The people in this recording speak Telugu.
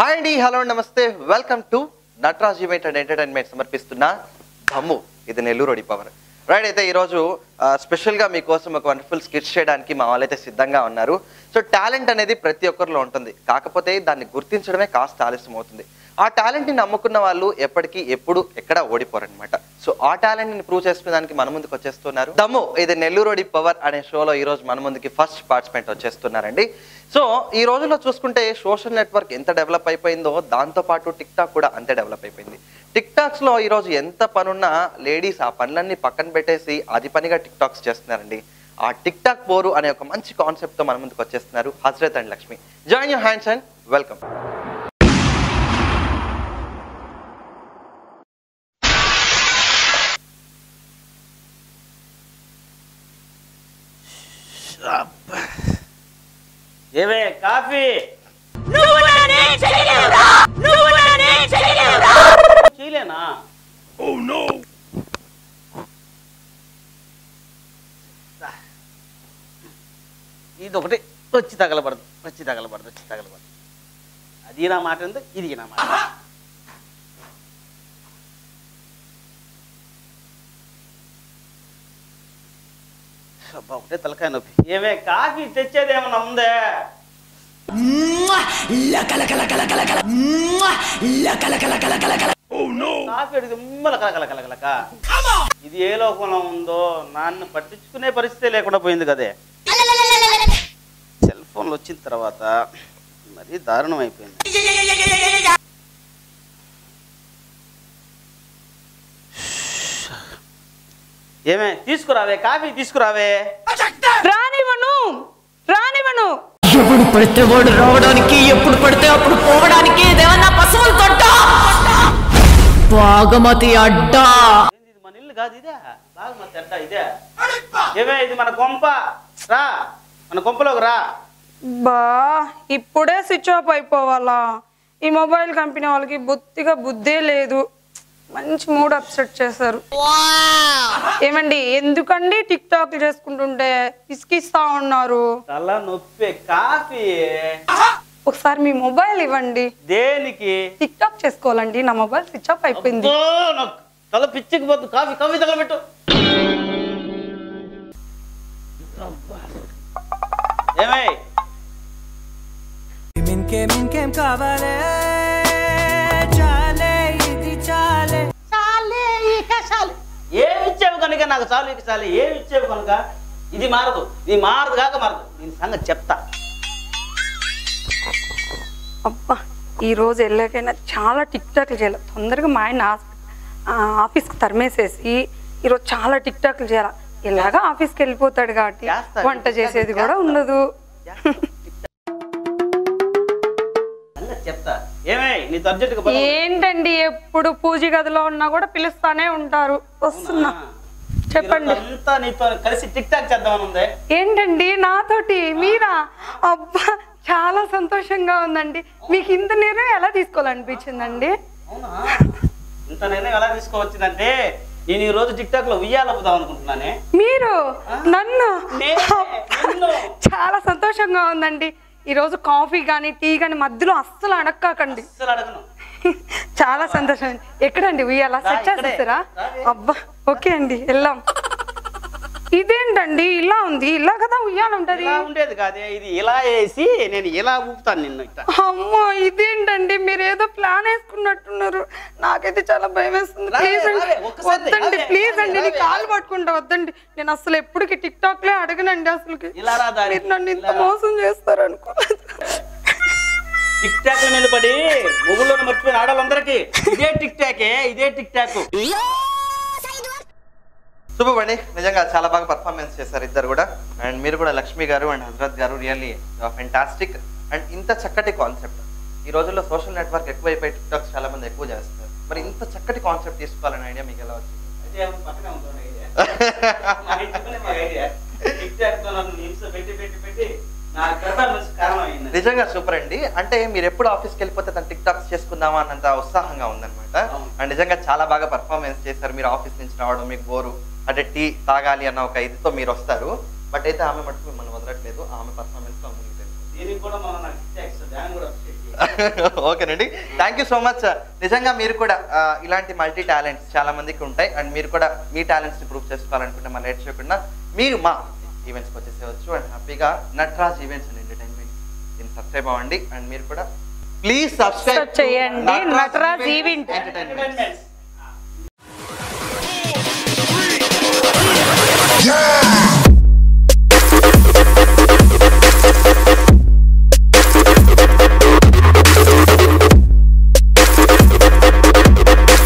హాయ్ అండి హలో నమస్తే. Welcome to Nataraj event and entertainment సమర్పిస్తున్న భమ్ము ఇది నెల్లూరు ఒడి పవర్ రైట్ అయితే ఈరోజు స్పెషల్గా మీకోసం ఒక వండర్ఫుల్ స్కిట్స్ చేయడానికి మా వాళ్ళైతే సిద్ధంగా ఉన్నారు. సో టాలెంట్ అనేది ప్రతి ఒక్కరిలో ఉంటుంది. కాకపోతే దాన్ని గుర్తించడమే కాస్త ఆలస్యం అవుతుంది ఆ టాలెంట్ని నమ్ముకున్న వాళ్ళు ఎప్పటికీ ఎప్పుడు ఎక్కడ ఓడిపోరనమాట సో ఆ టాలెంట్ని ప్రూవ్ చేసుకునేదానికి మన ముందుకు వచ్చేస్తున్నారు. దమ్ము ఇది నెల్లూరుడి పవర్ అనే షోలో ఈ రోజు మన ముందుకి ఫస్ట్ పార్టిసిపెంట్ వచ్చేస్తున్నారండి. సో ఈ రోజుల్లో చూసుకుంటే సోషల్ నెట్వర్క్ ఎంత డెవలప్ అయిపోయిందో దాంతో పాటు టిక్ టాక్ కూడా అంతే డెవలప్ అయిపోయింది. టిక్ టాక్స్లో ఎంత పనున్నా లేడీస్ ఆ పనులన్నీ పక్కన పెట్టేసి అది పనిగా టిక్ టాక్స్ చేస్తున్నారండి. ఆ టిక్ టాక్ పోరు అనే ఒక మంచి కాన్సెప్ట్తో మన ముందుకు వచ్చేస్తున్నారు Hazrat and Lakshmi. Join your hands and welcome ఏవే కాఫీ? చేయలేనా? ఇది ఒకటి వచ్చి తగలబడదు వచ్చి తగలబడదు వచ్చి తగలబడదు. అది నా మాట ఉంది ఇది నా మాట. అబ్బా, ఒకటే తలకాయ నొప్పి. ఏమే కాఫీ తెచ్చేదేమన్నా ఉందే? కాఫీ ఉమ్మల ఇది ఏ లోకంలో ఉందో నాన్ను పట్టించుకునే పరిస్థితి లేకుండా పోయింది కదే. సెల్ ఫోన్లు వచ్చిన తర్వాత మరీ దారుణం అయిపోయింది. ఏమే? తీసుకురావే కాఫీ తీసుకురావే. రానివ్వను రానివ్వను. ఎప్పుడు పడితే వాడు రావడానికి ఎప్పుడు పడితే అప్పుడు పోవడానికి ఇదేమన్నా పశువులు తొట్ట బాగమతి అడ్డా. ఇది మన ఇల్లు కాదు ఇదే? బాగా మా చెడ్డ ఇదే? ఏమే ఇది మన కొంప? రా మన కొంపలోకి రా. బా ఇప్పుడే స్విచ్ ఆఫ్ అయిపోవాలా. ఈ మొబైల్ కంపెనీ వాళ్ళకి బొత్తిగా బుద్ధే లేదు. మంచి మూడ్ అప్సెట్ చేశారు ఏమండి ఎందుకండి టిక్ టాక్ చేసుకుంటుంటే ఇసుకిస్తా ఉన్నారు తల నొప్పి కాఫీ ఒకసారి మీ మొబైల్ ఇవ్వండి దేనికి టిక్ టాక్ చేసుకోవాలండి నా మొబైల్ స్విచ్ ఆఫ్ అయిపోయింది తల పిచ్చికి పోతుంది కాఫీ కాఫీ తగలబెట్టు ఏమై ఇంకేం ఇంకేం కావాలే కనుక నాకు చాలు ఇక చాలు ఏమి ఇచ్చావు కనుక? ఇది మారదు ఇది మారదు కాక మారదు. దీని సంగతి చెప్తా. అబ్బా ఈ రోజు వెళ్ళాకైనా చాలా టిక్ టాక్లు చేయాలి. తొందరగా మా ఆయన ఆఫీస్కి తరిమేసేసి ఈరోజు చాలా టిక్ టాక్లు చేయాలి. ఇలాగా ఆఫీస్కి వెళ్ళిపోతాడు కాబట్టి. వంట చేసేది కూడా ఉండదు. ఏంటండి ఎప్పుడు పూజ గదిలో ఉన్నా కూడా పిలుస్తానే ఉంటారు. వస్తున్నా? చెప్పండి. అంతా నీతో కలిసి టిక్ టాక్ చేద్దామని ఉంది. ఏంటండి? నాతోటి మీరా? అబ్బా చాలా సంతోషంగా ఉందండి. మీకు ఇంత నిర్ణయం ఎలా తీసుకోవాలనిపించిందండి? అవునా? ఇంత నిర్ణయం ఎలా తీసుకోవచ్చిందంటే నేను ఈ రోజు టిక్ టాక్లో ఉయ్యాలపుదాం అనుకుంటున్నానే. మీరు? నన్ను? నేనే, నిన్ను. చాలా సంతోషంగా ఉందండి. ఈరోజు కాఫీ కానీ టీ కానీ మధ్యలో అస్సలు అడక్కాకండి. అస్సలు అడగను. చాలా సంతోషం. ఎక్కడండి? ఉయ్యాలా? సెట్. చేసేసారా. అబ్బా ఓకే అండి వెళ్ళాం ఇదేంటండి? ఇలా ఉంది. ఇలా కదా ఉయ్యాల ఉంటది? ఉండేది కాదే. ఇది ఇలా వేసి నేను ఇలా ఊపుతాను నిన్ను అమ్మో ఇదేంటండి? మీరు ఏదో ప్లాన్ వేసుకున్నట్టున్నారు. నాకైతే చాలా భయం వేస్తుంది. ప్లీజ్ అండి వద్దండి ప్లీజ్ అండి నీ. కాలు పట్టుకుంటా వద్దండి. నేను అసలు ఎప్పటికి టిక్ టాక్ లే అడగనండి. మీరు నన్ను ఇంత. మోసం చేస్తారు అనుకోలేదు టిక్ టాక్ మీద పడి మొగుల్లో మర్చిపోయిన ఆడవాళ్ళందరికీ ఇదే టిక్ టాకే ఇదే టిక్ టాక్. సూపర్ అండి. నిజంగా చాలా బాగా పర్ఫార్మెన్స్ చేశారు ఇద్దరు కూడా. అండ్ మీరు కూడా లక్ష్మి గారు అండ్ హజరత్ గారు రియల్లీ ఫెంటాస్టిక్ అండ్ ఇంత చక్కటి కాన్సెప్ట్ ఈ రోజుల్లో సోషల్ నెట్వర్క్ ఎక్కువైపోయి టిక్ టాక్స్ చాలా మంది ఎక్కువ చేస్తున్నారు. మరి ఇంత చక్కటి కాన్సెప్ట్ తీసుకోవాలనే ఐడియా మీకు ఎలా వచ్చింది? టిక్ టాక్ పెట్టి పెట్టి పెట్టి నా నిజంగా సూపర్ అండి. అంటే మీరు ఎప్పుడు ఆఫీస్కి వెళ్ళిపోతే తను టిక్ టాక్స్ చేసుకుందామా అన్నంత ఉత్సాహంగా ఉందనమాట అండ్ నిజంగా చాలా బాగా పర్ఫార్మెన్స్ చేశారు. మీరు ఆఫీస్ నుంచి రావడం మీకు బోరు అంటే టీ తాగాలి అన్న ఒక ఇదితో మీరు వస్తారు. బట్ అయితే ఆమె మటుకు మిమ్మల్ని వదలట్లేదు. ఆమె పర్ఫార్మెన్స్ ఓకేనండి థ్యాంక్ యూ సో మచ్ నిజంగా మీరు కూడా ఇలాంటి మల్టీ టాలెంట్స్ చాలా మందికి ఉంటాయి. అండ్ మీరు కూడా మీ టాలెంట్స్ ప్రూవ్ చేసుకోవాలనుకుంటే మళ్ళీ లేట్ మీరు మా ఈవెంట్స్కి వచ్చేసేవచ్చు అండ్ హ్యాపీగా నట్రాజ్ ఈవెంట్స్ అండి ఎంటర్టైన్మెంట్ సబ్స్క్రైబ్ అవ్వండి. అండ్ మీరు కూడా ప్లీజ్ సబ్స్క్రైబ్ చేయండి. Nataraj event entertainment